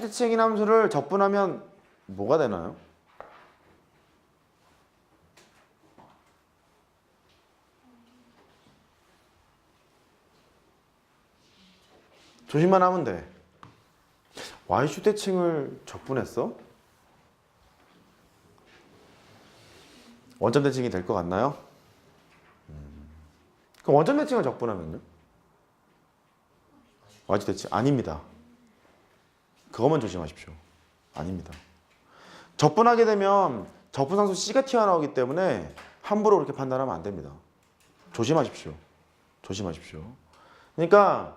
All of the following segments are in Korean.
대칭인 함수를 적분하면 뭐가 되나요? 조심만 하면 돼. y축 대칭을 적분했어? 원점 대칭이 될 것 같나요? 음. 그럼 원점 대칭을 적분하면요? y축 대칭 아닙니다. 그것만 조심하십시오. 아닙니다. 적분하게 되면 적분상수 C가 튀어나오기 때문에 함부로 그렇게 판단하면 안 됩니다. 조심하십시오. 조심하십시오. 그러니까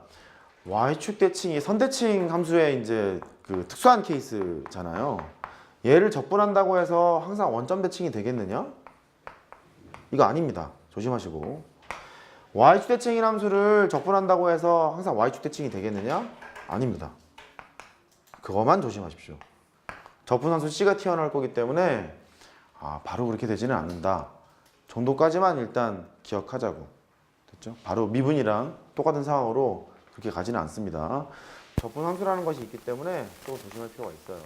y축 대칭이 선대칭 함수의 이제 그 특수한 케이스잖아요. 얘를 적분한다고 해서 항상 원점 대칭이 되겠느냐? 이거 아닙니다. 조심하시고. y축 대칭인 함수를 적분한다고 해서 항상 y축 대칭이 되겠느냐? 아닙니다. 그것만 조심하십시오. 적분함수 C가 튀어나올 거기 때문에 아, 바로 그렇게 되지는 않는다. 정도까지만 일단 기억하자고. 됐죠? 바로 미분이랑 똑같은 상황으로 그렇게 가지는 않습니다. 적분 함수라는 것이 있기 때문에 또 조심할 필요가 있어요.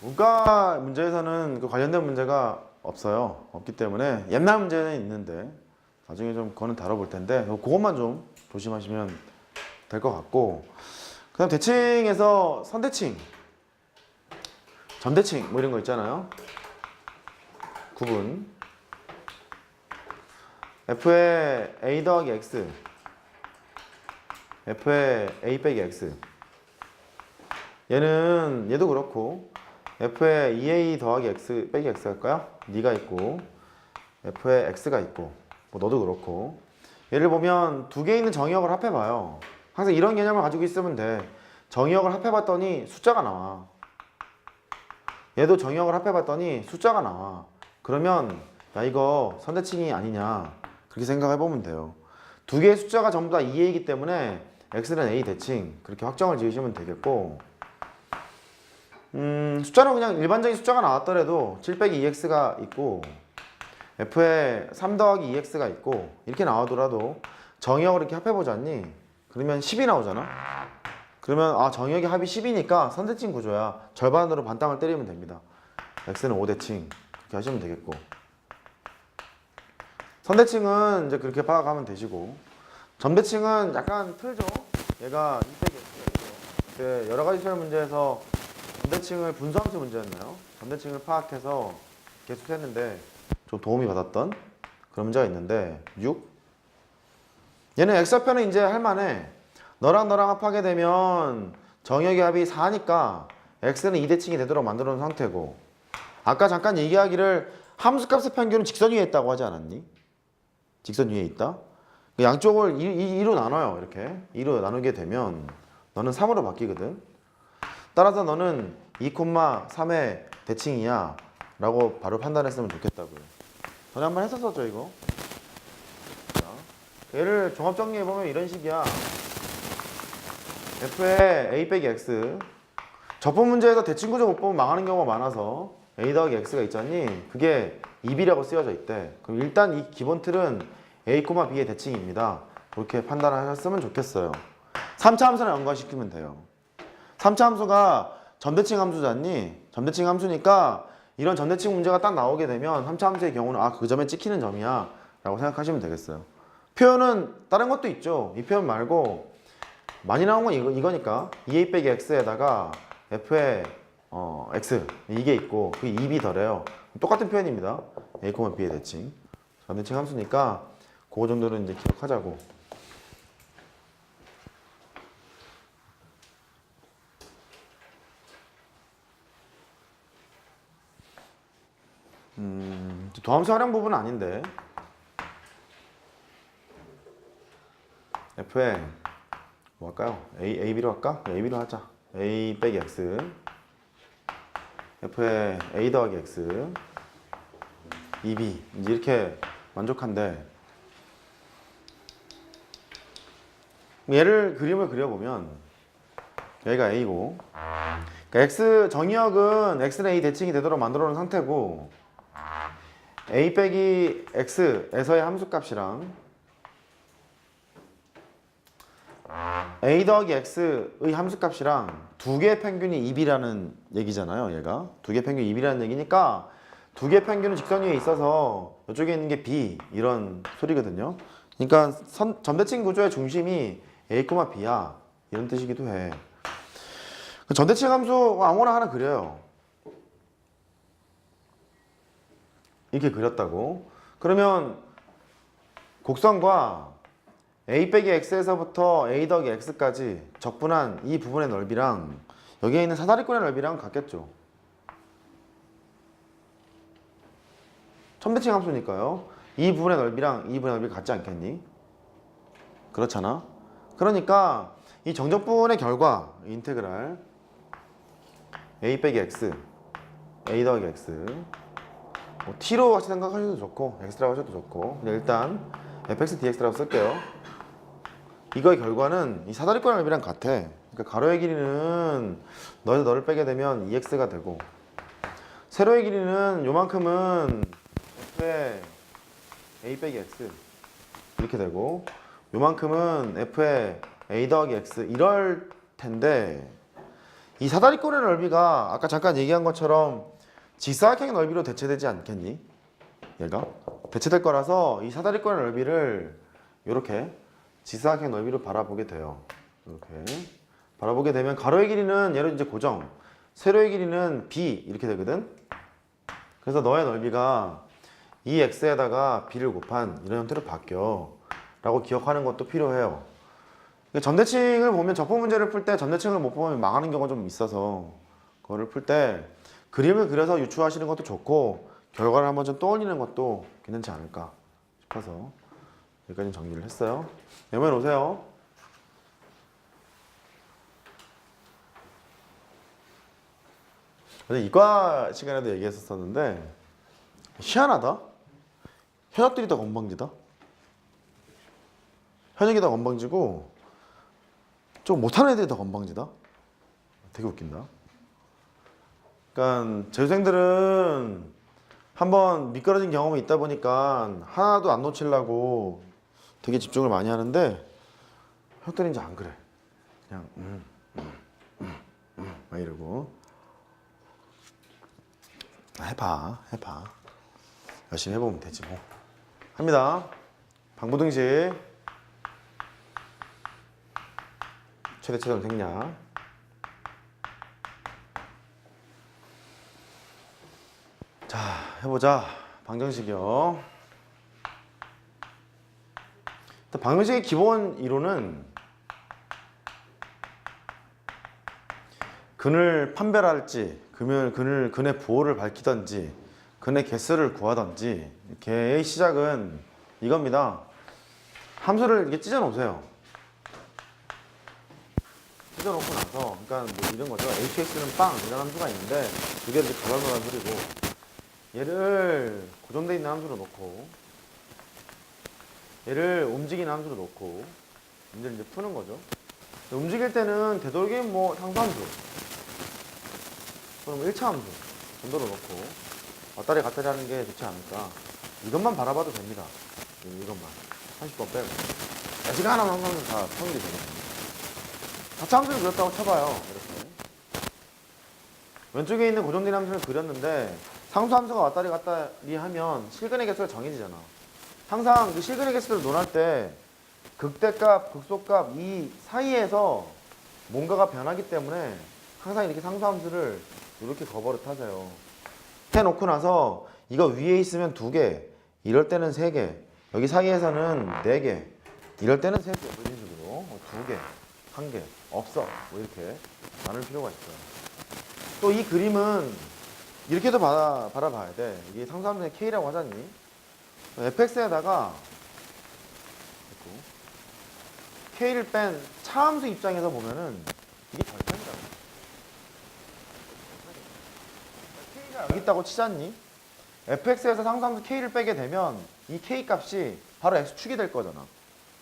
문과 문제에서는 그 관련된 문제가 없어요. 없기 때문에 옛날 문제는 있는데 나중에 좀 그거는 다뤄볼 텐데 그것만 좀 조심하시면 될 것 같고 그 다음 대칭에서 선대칭, 점대칭 뭐 이런 거 있잖아요. 구분 f의 a 더하기 x f의 a 빼기 x 얘는 얘도 그렇고 f의 2a 더하기 x 빼기 x 할까요? 네가 있고 f의 x가 있고 뭐 너도 그렇고 얘를 보면 두 개 있는 정의역을 합해봐요. 항상 이런 개념을 가지고 있으면 돼. 정의역을 합해봤더니 숫자가 나와. 얘도 정의역을 합해봤더니 숫자가 나와. 그러면 야 이거 선대칭이 아니냐 그렇게 생각해보면 돼요. 두 개의 숫자가 전부 다 2a이기 때문에 x는 a 대칭 그렇게 확정을 지으시면 되겠고 음, 숫자는 그냥 일반적인 숫자가 나왔더라도 7 빼기 2x가 있고 f에 3 더하기 2x가 있고 이렇게 나오더라도 정의역을 이렇게 합해보자니 그러면 10이 나오잖아. 그러면 아 정의역의 합이 10이니까 선대칭 구조야. 절반으로 반땅을 때리면 됩니다. X는 5대칭. 이렇게 하시면 되겠고. 선대칭은 이제 그렇게 파악하면 되시고. 점대칭은 약간 틀죠? 얘가 2 빼기 x가 있고 그 여러 가지 시험 문제에서 점대칭을 분수함수 문제였나요? 점대칭을 파악해서 계속했는데 좀 도움이 받았던 그런 문제가 있는데 6 얘는 x좌표는 이제 할만해. 너랑 너랑 합하게 되면 정역의 합이 4니까 x는 2대칭이 되도록 만들어 놓은 상태고. 아까 잠깐 얘기하기를 함수값의 평균은 직선 위에 있다고 하지 않았니? 직선 위에 있다? 그 양쪽을 2, 로 나눠요 이렇게. 2로 나누게 되면 너는 3으로 바뀌거든. 따라서 너는 2,3의 대칭이야 라고 바로 판단했으면 좋겠다고요. 전에 한번 했었었죠 이거? 자, 얘를 종합 정리해 보면 이런 식이야. F의 a 빼기 x. 접분 문제에서 대칭 구조 못 보면 망하는 경우가 많아서 a 더하기 x가 있잖니? 그게 2b라고 쓰여져 있대. 그럼 일단 이 기본 틀은 a, b의 대칭입니다. 그렇게 판단하셨으면 좋겠어요. 3차 함수랑 연관시키면 돼요. 3차 함수가 점대칭 함수잖니? 점대칭 함수니까 이런 점대칭 문제가 딱 나오게 되면 3차 함수의 경우는 아 그 점에 찍히는 점이야. 라고 생각하시면 되겠어요 표현은 다른 것도 있죠. 이 표현 말고 많이 나온 건 이거, 이거니까. 2a 빼기 x에다가 f의 어, x. 이게 있고 그게 2b 덜해요. 똑같은 표현입니다. a, b의 대칭. 점대칭 함수니까 그거 정도는 이제 기억하자고. 음, 도함수 활용 부분은 아닌데 f에 뭐 할까요? a, a, b로 할까? a, b로 하자 a 빼기 x f에 a 더하기 x 2b 이제 이렇게 만족한데 얘를 그림을 그려보면 여기가 a고 그러니까 x 정의역은 x는 a 대칭이 되도록 만들어 놓은 상태고 a 빼기 x에서의 함수값이랑 a 더하기 x의 함수값이랑 두 개의 평균이 2이라는 얘기잖아요. 얘가 두 개의 평균이 2이라는 얘기니까 두 개의 평균은 직선 위에 있어서 이쪽에 있는 게 b 이런 소리거든요. 그러니까 선, 전대칭 구조의 중심이 a, b야 이런 뜻이기도 해. 그 전대칭 함수 아무거나 하나 그려요. 이렇게 그렸다고. 그러면 곡선과 a 빼기 x에서부터 a 더하기 x까지 적분한 이 부분의 넓이랑 여기에 있는 사다리꼴의 넓이랑 같겠죠. 첨대칭 함수니까요. 이 부분의 넓이랑 이 부분의 넓이 같지 않겠니? 그렇잖아. 그러니까 이 정적분의 결과 인테그랄 a 빼기 x a 더하기 x 뭐 t로 같이 생각하셔도 좋고 x라고 하셔도 좋고 일단 fx dx라고 쓸게요. 이거의 결과는 이 사다리꼴 넓이랑 같아. 그러니까 가로의 길이는 너에서 너를 빼게 되면 2x가 되고 세로의 길이는 요만큼은 f의 a 빼기 x 이렇게 되고 요만큼은 f의 a 더하기 x 이럴 텐데 이 사다리꼴의 넓이가 아까 잠깐 얘기한 것처럼 직사각형의 넓이로 대체되지 않겠니? 얘가 대체될 거라서 이 사다리꼴의 넓이를 이렇게 직사각형 넓이로 바라보게 돼요. 이렇게 바라보게 되면 가로의 길이는 얘로 이제 고정, 세로의 길이는 b 이렇게 되거든. 그래서 너의 넓이가 이 x에다가 b를 곱한 이런 형태로 바뀌어 라고 기억하는 것도 필요해요. 전대칭을 보면 적분 문제를 풀 때 전대칭을 못 보면 망하는 경우가 좀 있어서 그거를 풀 때 그림을 그려서 유추하시는 것도 좋고 결과를 한번 좀 떠올리는 것도 괜찮지 않을까 싶어서 여기까지 정리를 했어요. 여면 오세요. 어제 이과 시간에도 얘기했었었는데 희한하다. 현역들이 더 건방지다. 현역이 더 건방지고 좀 못하는 애들이 더 건방지다. 되게 웃긴다. 그러니까 재수생들은 한번 미끄러진 경험이 있다 보니까 하나도 안 놓치려고 되게 집중을 많이 하는데 현역들은 이제 안 그래. 그냥 음, 음, 음, 음, 막 이러고 아, 해봐, 해봐. 열심히 해보면 되지 뭐. 합니다. 방부등식 최대 최선 생략. 자, 해보자. 방정식이요. 방정식의 기본 이론은 근을 판별할지, 그면 근을 근의 부호를 밝히던지, 근의 개수를 구하던지, 개의 시작은 이겁니다. 함수를 이렇게 찢어 놓으세요. 찢어 놓고 나서, 그러니까 뭐 이런 거죠. hx는 빵 이런 함수가 있는데 두 개를 가발가발 소리고 얘를 고정돼 있는 함수로 놓고 얘를 움직이는 함수로 놓고 문제를 이제 푸는 거죠. 움직일 때는 되도록이면 뭐 상수함수 그럼 1차 함수 정도로 놓고 왔다리 갔다리 하는 게 좋지 않을까. 이것만 바라봐도 됩니다. 이- 이것만. 30번 빼고. 야, 시간 하나만 하면 다게 되거든요. 4차 함수를 그렸다고 쳐봐요. 이렇게. 왼쪽에 있는 고정된 함수를 그렸는데 상수 함수가 왔다리 갔다리 하면 실근의 개수가 정해지잖아. 항상 그 실근의 개수를 논할 때 극대값, 극소값 이 사이에서 뭔가가 변하기 때문에 항상 이렇게 상수 함수를 이렇게 거버릇 하세요. 해놓고 나서 이거 위에 있으면 두 개, 이럴 때는 세 개, 여기 사이에서는 네 개, 이럴 때는 세 개, 뭐 이런 식으로 어, 두 개, 한 개, 없어, 뭐 이렇게 나눌 필요가 있어요. 또 이 그림은 이렇게도 바라, 바라봐야 돼. 이게 상수함수의 K라고 하잖니? Fx에다가 K를 뺀 차함수 입장에서 보면은 이게 절편이다. K가 여기 있다고 치잖니? fx에서 상수함수 K를 빼게 되면 이 K 값이 바로 x축이 될 거잖아.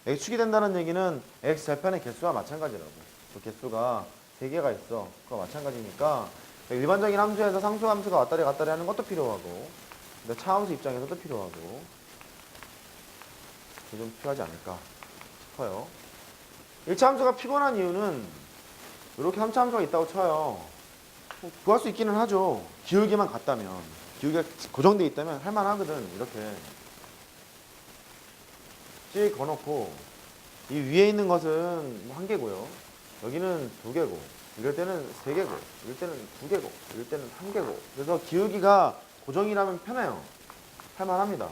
x축이 된다는 얘기는 x 절편의 개수와 마찬가지라고. 그 개수가 세 개가 있어. 그거 마찬가지니까 일반적인 함수에서 상수 함수가 왔다리 갔다리 하는 것도 필요하고 근데 차함수 입장에서도 필요하고 좀 필요하지 않을까 싶어요. 1차 함수가 피곤한 이유는 이렇게 3차 함수가 있다고 쳐요. 뭐 구할 수 있기는 하죠. 기울기만 같다면. 기울기가 고정돼 있다면 할만하거든. 이렇게. 찍 거놓고 이 위에 있는 것은 뭐한 개고요. 여기는 두 개고. 이럴 때는 세 개고. 이럴 때는 두 개고. 이럴 때는 한 개고. 그래서 기울기가 고정이라면 편해요. 할만합니다.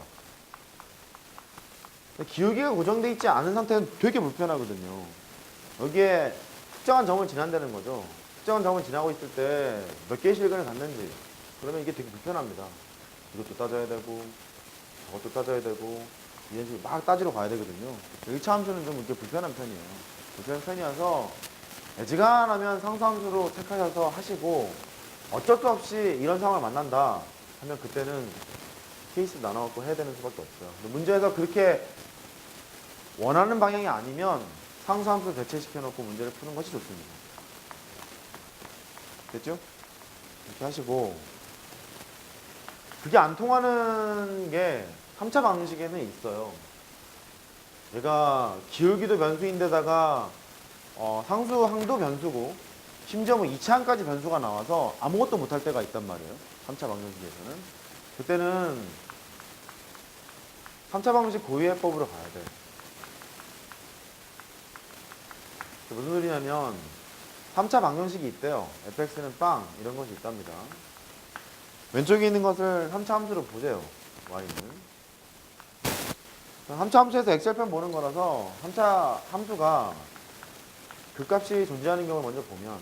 기울기가 고정돼 있지 않은 상태는 되게 불편하거든요. 여기에 특정한 점을 지난다는 거죠. 특정한 점을 지나고 있을 때 몇 개의 실근을 갖는지 그러면 이게 되게 불편합니다. 이것도 따져야 되고 저것도 따져야 되고 이런 식으로 막 따지러 가야 되거든요. 1차 함수는 좀 이렇게 불편한 편이에요. 불편한 편이어서 애지간하면 상수함수로 택하셔서 하시고 어쩔 수 없이 이런 상황을 만난다 하면 그때는 케이스 나눠갖고 해야 되는 수밖에 없어요. 문제에서 그렇게 원하는 방향이 아니면 상수함수 대체시켜 놓고 문제를 푸는 것이 좋습니다. 됐죠? 이렇게 하시고 그게 안 통하는 게 3차 방식에는 있어요. 얘가 기울기도 변수인데다가 어, 상수 항도 변수고 심지어 뭐 2차항까지 변수가 나와서 아무것도 못할 때가 있단 말이에요. 3차 방정식에서는. 그때는 3차 방식 고유 해법으로 가야 돼. 무슨 소리냐면 3차 방정식이 있대요. fx는 빵 이런 것이 있답니다. 왼쪽에 있는 것을 3차 함수로 보세요. y는. 3차 함수에서 엑셀편 보는 거라서 3차 함수가 그 값이 존재하는 경우를 먼저 보면